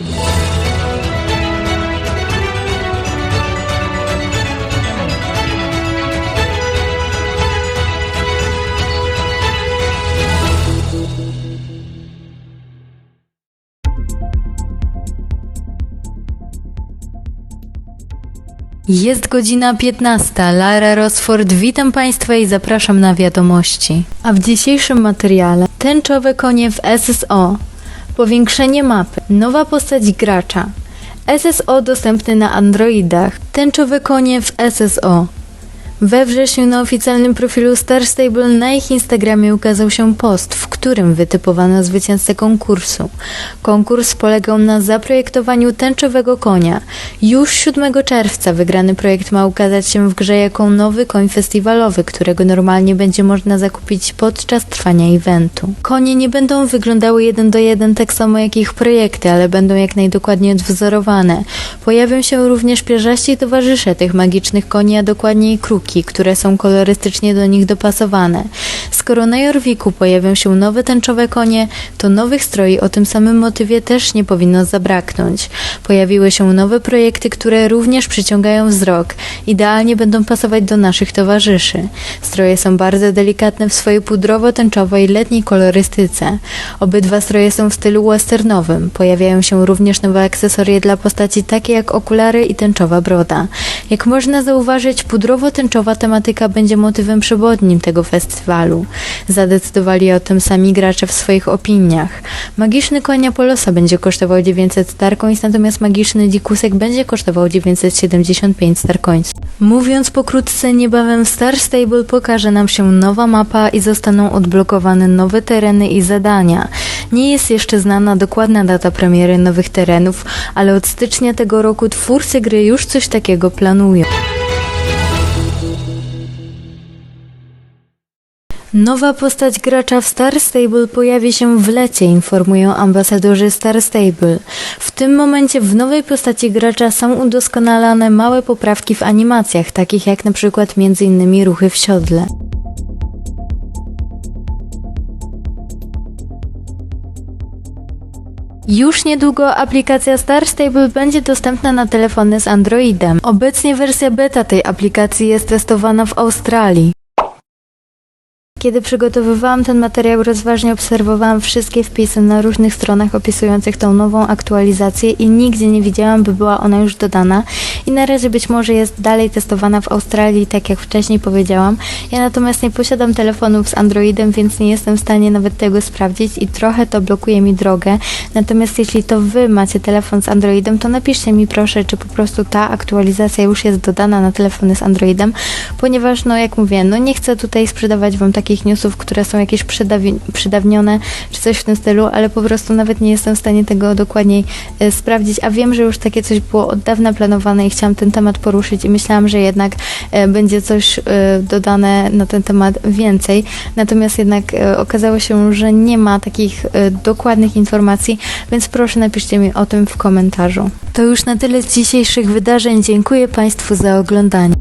Jest godzina 15. Lara Rosford, witam Państwa i zapraszam na wiadomości. A w dzisiejszym materiale tęczowe konie w SSO, powiększenie mapy, nowa postać gracza, SSO dostępny na Androidach, tęczowe konie w SSO. We wrześniu na oficjalnym profilu Star Stable na ich Instagramie ukazał się post, w którym wytypowano zwycięzcę konkursu. Konkurs polegał na zaprojektowaniu tęczowego konia. Już 7 czerwca wygrany projekt ma ukazać się w grze jako nowy koń festiwalowy, którego normalnie będzie można zakupić podczas trwania eventu. Konie nie będą wyglądały jeden do jeden tak samo jak ich projekty, ale będą jak najdokładniej odwzorowane. Pojawią się również pierzaści towarzysze tych magicznych koni, a dokładniej kruki, które są kolorystycznie do nich dopasowane. Skoro na Jorwiku pojawią się nowe tęczowe konie, to nowych stroi o tym samym motywie też nie powinno zabraknąć. Pojawiły się nowe projekty, które również przyciągają wzrok. Idealnie będą pasować do naszych towarzyszy. Stroje są bardzo delikatne w swojej pudrowo-tęczowej letniej kolorystyce. Obydwa stroje są w stylu westernowym. Pojawiają się również nowe akcesorie dla postaci takie jak okulary i tęczowa broda. Jak można zauważyć, pudrowo-tęczowa tematyka będzie motywem przewodnim tego festiwalu. Zadecydowali o tym sami gracze w swoich opiniach. Magiczny koń Apollosa będzie kosztował 900 starcoins, natomiast magiczny dzikusek będzie kosztował 975 starcoins. Mówiąc pokrótce, niebawem Star Stable pokaże nam się nowa mapa i zostaną odblokowane nowe tereny i zadania. Nie jest jeszcze znana dokładna data premiery nowych terenów, ale od stycznia tego roku twórcy gry już coś takiego planują. Nowa postać gracza w Star Stable pojawi się w lecie, informują ambasadorzy Star Stable. W tym momencie w nowej postaci gracza są udoskonalane małe poprawki w animacjach, takich jak przykład m.in. ruchy w siodle. Już niedługo aplikacja Star Stable będzie dostępna na telefony z Androidem. Obecnie wersja beta tej aplikacji jest testowana w Australii. Kiedy przygotowywałam ten materiał, rozważnie obserwowałam wszystkie wpisy na różnych stronach opisujących tą nową aktualizację i nigdzie nie widziałam, by była ona już dodana. I na razie być może jest dalej testowana w Australii, tak jak wcześniej powiedziałam. Ja natomiast nie posiadam telefonów z Androidem, więc nie jestem w stanie nawet tego sprawdzić i trochę to blokuje mi drogę. Natomiast jeśli to Wy macie telefon z Androidem, to napiszcie mi proszę, czy po prostu ta aktualizacja już jest dodana na telefony z Androidem, ponieważ, no jak mówię, no nie chcę tutaj sprzedawać Wam takich newsów, które są jakieś przydawnione, czy coś w tym stylu, ale po prostu nawet nie jestem w stanie tego dokładniej e, sprawdzić, a wiem, że już takie coś było od dawna planowane i chciałam ten temat poruszyć i myślałam, że jednak e, będzie coś e, dodane na ten temat więcej, natomiast jednak okazało się, że nie ma takich dokładnych informacji, więc proszę napiszcie mi o tym w komentarzu. To już na tyle z dzisiejszych wydarzeń. Dziękuję Państwu za oglądanie.